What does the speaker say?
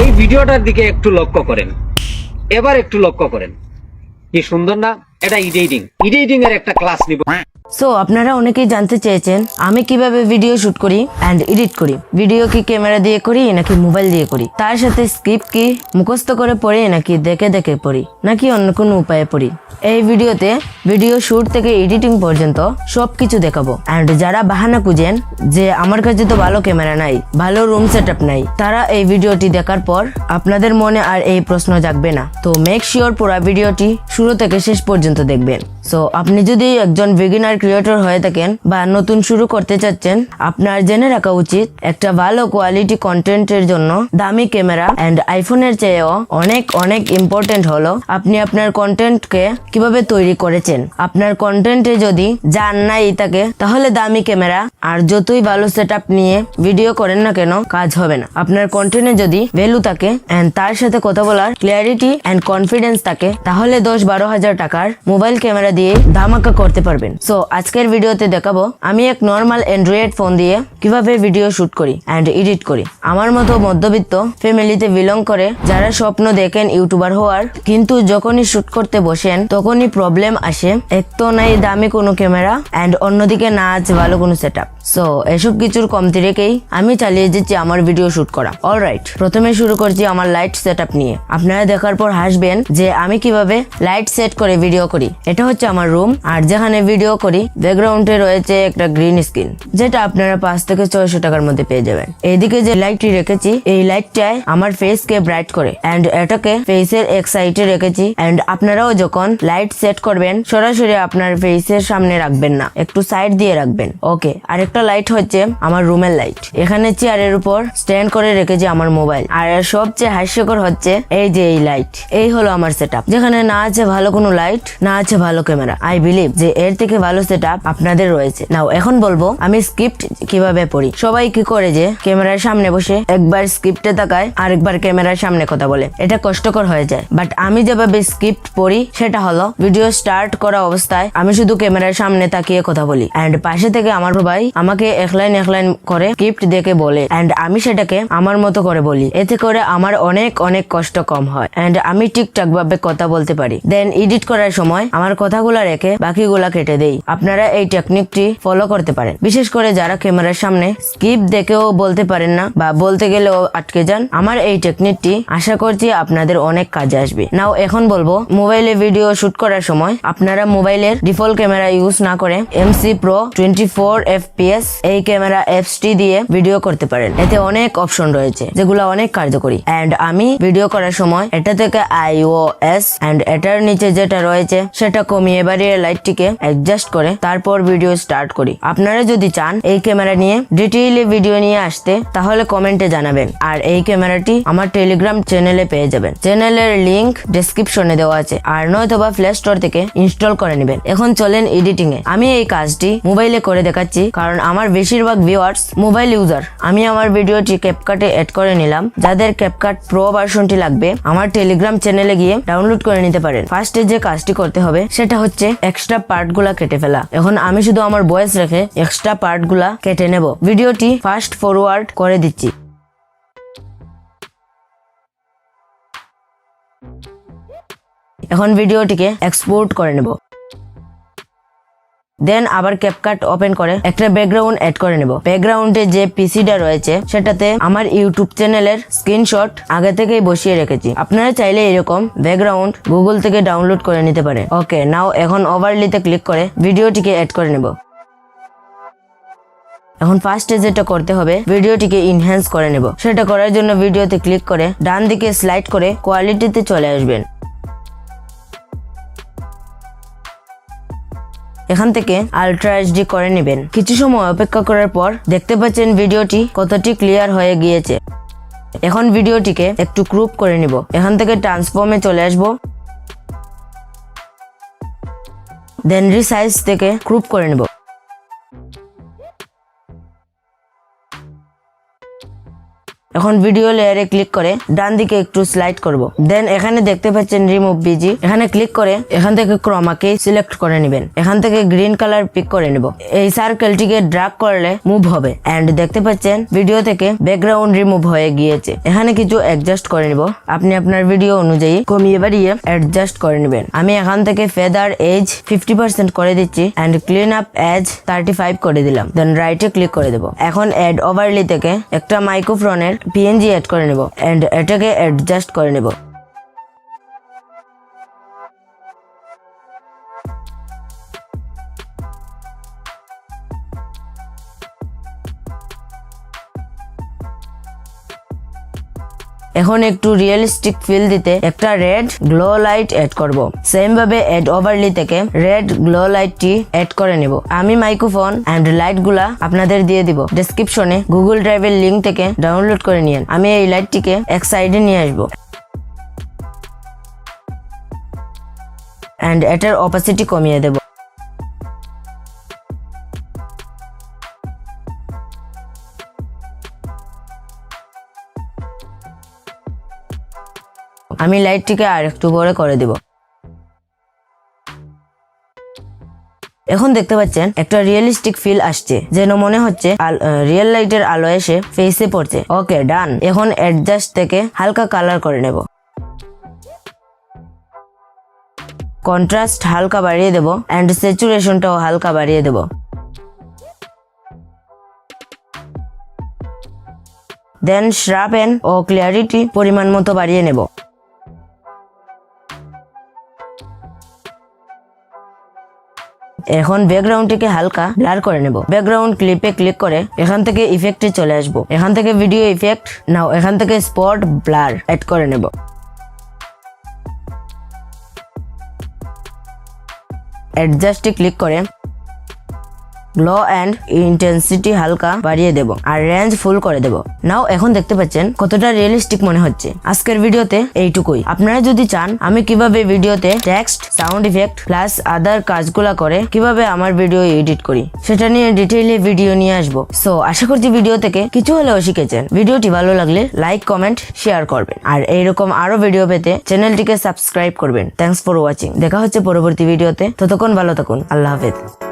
এই ভিডিওটার দিকে একটু লক্ষ্য করেন। এবার একটু লক্ষ্য করেন। কি সুন্দর না? এটা ইডিটিং ইডিটিং এর একটা ক্লাস নিব। সো আপনারা অনেকেই জানতে চেয়েছেন, আমি কীভাবে ভিডিও শুট করি অ্যান্ড এডিট করি। ভিডিও কি ক্যামেরা দিয়ে করি, নাকি মোবাইল দিয়ে করি? তার সাথে স্ক্রিপ্ট কি, মুখস্থ করে পড়ি, নাকি দেখে দেখে পড়ি, নাকি অন্য কোনো উপায়ে পড়ি? এই ভিডিওতে ভিডিও শুট থেকে এডিটিং পর্যন্ত সবকিছু দেখাবো। অ্যান্ড যারা বাহানা খুঁজেন যে আমার কাছে তো ভালো ক্যামেরা নাই, ভালো রুম সেট নাই, তারা এই ভিডিওটি দেখার পর আপনাদের মনে আর এই প্রশ্ন জাগবে না। তো মেক শিওর পুরো ভিডিওটি শুরু থেকে শেষ পর্যন্ত দেখবেন। সো আপনি যদি একজন বিগিনার ক্রিয়েটর হয়ে থাকেন বা নতুন শুরু করতে চাচ্ছেন, আপনার জেনে রাখা উচিত একটা ভালো কোয়ালিটি কন্টেন্টের জন্য দামি ক্যামেরা অ্যান্ড আইফোনের চেয়েও অনেক অনেক ইম্পর্টেন্ট হলো আপনি আপনার কন্টেন্টকে কীভাবে তৈরি করেছেন। আপনার কন্টেন্টে যদি যান নাই থাকে, তাহলে দামি ক্যামেরা আর যতই ভালো সেট নিয়ে ভিডিও করেন না কেন, কাজ হবে না। আপনার কন্টেন্টে যদি ভ্যালু থাকে অ্যান্ড তার সাথে কথা বলার ক্লিয়ারিটি অ্যান্ড কনফিডেন্স থাকে, তাহলে দশ বারো হাজার টাকার মোবাইল ক্যামেরা দিয়ে ধামাকা করতে পারবেন। সো আজকের ভিডিওতে দেখাবো, আমি এক নর্মাল অ্যান্ড্রয়েড ফোন দিয়ে কীভাবে ভিডিও শুট করি অ্যান্ড এডিট করি। আমার মতো মধ্যবিত্ত ফ্যামিলিতে বিলং করে, যারা স্বপ্ন দেখেন ইউটিউবার হওয়ার, কিন্তু যখনই শুট করতে বসেন, তখনই প্রবলেম আসে এক তো নাই দামি কোনো ক্যামেরা অ্যান্ড অন্যদিকে না আছে ভালো কোনো সেট আপ সো এসব কিছুর কমতি রেখেই আমি চালিয়ে যাচ্ছি আমার ভিডিও শুট করা। অলরাইট প্রথমে শুরু করছি আমার লাইট সেট নিয়ে। আপনারা দেখার পর হাসবেন যে আমি কীভাবে লাইট সেট করে ভিডিও করি। এটা হচ্ছে আমার রুম আর যেখানে ভিডিও করি ব্যাকগ্রাউন্ডে রয়েছে একটা গ্রিন স্ক্রিন যেটা আপনারা পাঁচ থেকে ছয়শো টাকার মধ্যে পেয়ে যাবেন। এইদিকে যে লাইটটি রেখেছি, এই লাইটটায় আমার ফেস কে ব্রাইট করে অ্যান্ড এটাকে ফেসের এক সাইডে রেখেছি অ্যান্ড আপনারাও যখন লাইট সেট করবেন, সরাসরি আপনার ফেসের সামনে রাখবেন না, একটু সাইড দিয়ে রাখবেন। ওকে আরেকটা লাইট হচ্ছে আমার রুমের লাইট এখানে চেয়ারের উপর স্ট্যান্ড করে রেখেছি আমার মোবাইল আর সবচেয়ে হাস্যকর হচ্ছে, এই যে এই লাইট এই হলো আমার সেট যেখানে না আছে ভালো কোনো লাইট না আছে ভালো আই বিলিভ যে এর থেকে ভালো সেট আপনাদের রয়েছে। নাও এখন বলব, আমি স্ক্রিপ্ট কীভাবে পড়ি? সবাই কি করে যে ক্যামেরার সামনে বসে একবার স্ক্রিপ্টে তাকায়, আরেকবার ক্যামেরার সামনে কথা বলে? এটা কষ্টকর হয়ে যায়। বাট আমি যেভাবে স্ক্রিপ্ট পড়ি, সেটা হলো ভিডিও স্টার্ট করা অবস্থায় আমি শুধু ক্যামেরার সামনে তাকিয়ে কথা বলি। অ্যান্ড পাশে থেকে আমার ভাই আমাকে এক লাইন এক লাইন করে স্ক্রিপ্ট দেখে বলে। অ্যান্ড আমি সেটাকে আমার মতো করে বলি। এতে করে আমার অনেক অনেক কষ্ট কম হয়। অ্যান্ড আমি ঠিকঠাক ভাবে কথা বলতে পারি। দেন এডিট করার সময় আমার কথাগুলো রেখে বাকিগুলা কেটে দেই। আপনারা এই টেকনিকটি ফলো করতে পারেন। বিশেষ করে যারা ক্যামেরার সামনে স্কিপ দেখেও বলতে পারেন না বা বলতে গেলেও আটকে যান, আমার এই টেকনিকটি আশা করছি আপনাদের অনেক কাজে আসবে। নাও, এখন বলব মোবাইলে ভিডিও শুট করার সময় আপনারা মোবাইলের ডিফল্ট ক্যামেরা ইউজ না করে MC pro twenty four F FPS এই ক্যামেরা অ্যাপসটি দিয়ে ভিডিও করতে পারেন। এতে অনেক অপশন রয়েছে, যেগুলো অনেক কার্যকরী। অ্যান্ড আমি ভিডিও করার সময় এটা থেকে আইওএস অ্যান্ড এটার নিচে যেটা রয়েছে, সেটা কমিয়ে বাড়িয়ে লাইটটিকে অ্যাডজাস্ট করে তারপর ভিডিও স্টার্ট করি। আপনারা যদি চান এই ক্যামেরা নিয়ে ডিটেইলে ভিডিও নিয়ে আসতে, তাহলে কমেন্টে জানাবেন। আর এই ক্যামেরাটি আমার টেলিগ্রাম চ্যানেলে পেয়ে যাবেন। চ্যানেলের লিংক ডেসক্রিপশনে দেওয়া আছে। আর নয়তোবা প্লে স্টোর থেকে ইনস্টল করে নেবেন। এখন চলেন এডিটিং এ। আমি এই কাজটি মোবাইলে করে দেখাচ্ছি, কারণ আমার বেশিরভাগ ভিউয়ার্স মোবাইল ইউজার আমি আমার ভিডিওটি ক্যাপকাটে এড করে নিলাম। যাদের ক্যাপকাট প্রো ভার্সনটি লাগবে, আমার টেলিগ্রাম চ্যানেলে গিয়ে ডাউনলোড করে নিতে পারেন। ফার্স্টে যে কাজটি করতে হবে, সেটা হচ্ছে এক্সট্রা পার্টগুলা কেটে ফেলা। এখন আমি শুধু আমার বয়স রেখে এক্সট্রা পার্টগুলা কেটে নেব। ভিডিওটি ফাস্ট ফরওয়ার্ড করে দিচ্ছি। এখন ভিডিওটিকে এক্সপোর্ট করে নেব। দেন আবার ক্যাপকাট ওপেন করে। একটা ব্যাকগ্রাউন্ড অ্যাড করে নেব। ব্যাকগ্রাউন্ডে যে পিসিটা রয়েছে, সেটাতে আমার ইউটিউব চ্যানেলের স্ক্রিনশট আগে থেকেই বসিয়ে রেখেছি। আপনারা চাইলে এরকম ব্যাকগ্রাউন্ড গুগল থেকে ডাউনলোড করে নিতে পারে ওকে নাও এখন ওভারলিতে ক্লিক করে ভিডিওটিকে অ্যাড করে নেব। এখন ফার্স্টে যেটা করতে হবে ভিডিওটিকে ইনহ্যান্স করে নেব। সেটা করার জন্য ভিডিওতে ক্লিক করে ডান দিকে স্লাইড করে কোয়ালিটিতে চলে আসবেন। এখান থেকে আলট্রা এইচডি করে নেবেন। কিছু সময় অপেক্ষা করার পর দেখতে পাচ্ছেন ভিডিওটি কতটি ক্লিয়ার হয়ে গিয়েছে। এখন ভিডিওটিকে একটু ক্রুপ করে নিব। এখান থেকে ট্রান্সফর্মে চলে আসব। দেন রিসাইজ থেকে ক্রুপ করে নেব। এখন ভিডিও লেয়ারে ক্লিক করে ডান দিকে একটু স্লাইড করব। দেন এখানে দেখতে পাচ্ছেন রিমুভ বিজি এখানে ক্লিক করে এখান থেকে ক্রমাকে সিলেক্ট করে নেবেন। এখান থেকে গ্রিন কালার পিক করে নেব। এই সার্কেলটিকে ড্রাগ করলে মুভ হবে। এন্ড দেখতে পাচ্ছেন ভিডিও থেকে ব্যাকগ্রাউন্ড রিমুভ হয়ে গিয়েছে। এখানে কিছু অ্যাডজাস্ট করে নিব। আপনি আপনার ভিডিও অনুযায়ী কমিয়ে বাড়িয়ে অ্যাডজাস্ট করে নেবেন। আমি এখান থেকে ফেদার এজ ফিফটি পার্সেন্ট করে দিচ্ছি and clean up edge thirty five করে দিলাম। দেন রাইটে ক্লিক করে দেবো। এখন অ্যাড ওভারলি থেকে একটা মাইক্রোফোনের পিএনজি অ্যাড করে নেব অ্যান্ড এটাকে অ্যাডজাস্ট করে নেব। এখন একটু রিয়েলিস্টিক ফিল দিতে একটা রেড গ্লো লাইট অ্যাড করব। সেম ভাবে অ্যাড ওভারলি থেকে রেড গ্লো লাইটটি অ্যাড করে নেব। আমি মাইক্রোফোন অ্যান্ড লাইটগুলা আপনাদের দিয়ে দিব। ডেসক্রিপশনে গুগল ড্রাইভের লিঙ্ক থেকে ডাউনলোড করে নিন আমি এই লাইটটিকে এক সাইডে নিয়ে আসব। অ্যান্ড এটার অপাসিটি কমিয়ে দেব। আমি লাইটটিকে আর একটু বড় করে দিব। এখন দেখতে পাচ্ছেন, একটা রিয়েলিস্টিক ফিল আসছে, যেন মনে হচ্ছে রিয়েল লাইটের আলো এসে ফেসে পড়ছে। ওকে ডান এখন অ্যাডজাস্ট থেকে হালকা কালার করে নেব। কন্ট্রাস্ট হালকা বাড়িয়ে দেব অ্যান্ড স্যাচুরেশনটাও হালকা বাড়িয়ে দেব। দেন শ্রাপেন ও ক্লিয়ারিটি পরিমাণ মতো বাড়িয়ে নেব। এখন ব্যাকগ্রাউন্ডটিকে হালকা ব্লার করে নেব। ব্যাকগ্রাউন্ড ক্লিপে ক্লিক করে এখান থেকে ইফেক্টে চলে আসব। এখান থেকে ভিডিও ইফেক্ট নাও এখান থেকে স্পট ব্লার অ্যাড করে নেব। অ্যাডজাস্টে ক্লিক করে গ্লো অ্যান্ড ইন্টেন্সিটি হালকা বাড়িয়ে দেব আর রেঞ্জ ফুল করে দেব। নাও এখন দেখতে পাচ্ছেন কতটা রিয়েলিস্টিক মনে হচ্ছে। আজকের ভিডিওতে এইটুকুই। আপনারা যদি চান আমি কীভাবে ভিডিওতে text sound effect plus other কাজগুলা করে কীভাবে আমার ভিডিও এডিট করি, সেটা নিয়ে ডিটেইলে ভিডিও নিয়ে আসব। সো আশা করছি ভিডিও থেকে কিছু হলেও শিখেছেন। ভিডিওটি ভালো লাগলে লাইক কমেন্ট শেয়ার করবেন। আর এইরকম আরও ভিডিও পেতে চ্যানেলটিকে সাবস্ক্রাইব করবেন। থ্যাংকস ফর ওয়াচিং দেখা হচ্ছে পরবর্তী ভিডিওতে ততক্ষণ ভালো থাকুন। আল্লাহ হাফেজ।